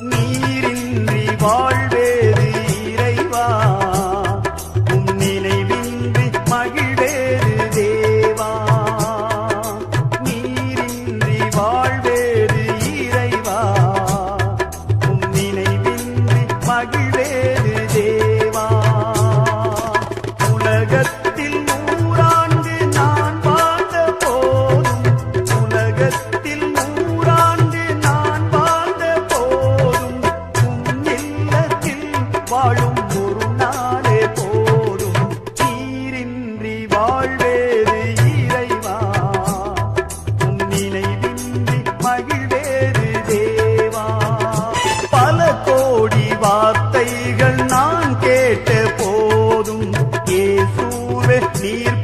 நீரின்றி வாழ்வேது இறைவா. உம் நினைவின்றி மகிழ்வேது தேவா. நீரின்றி வாழ்வேது இறைவா. உம் நினைவின்றி மகிழ் நீர்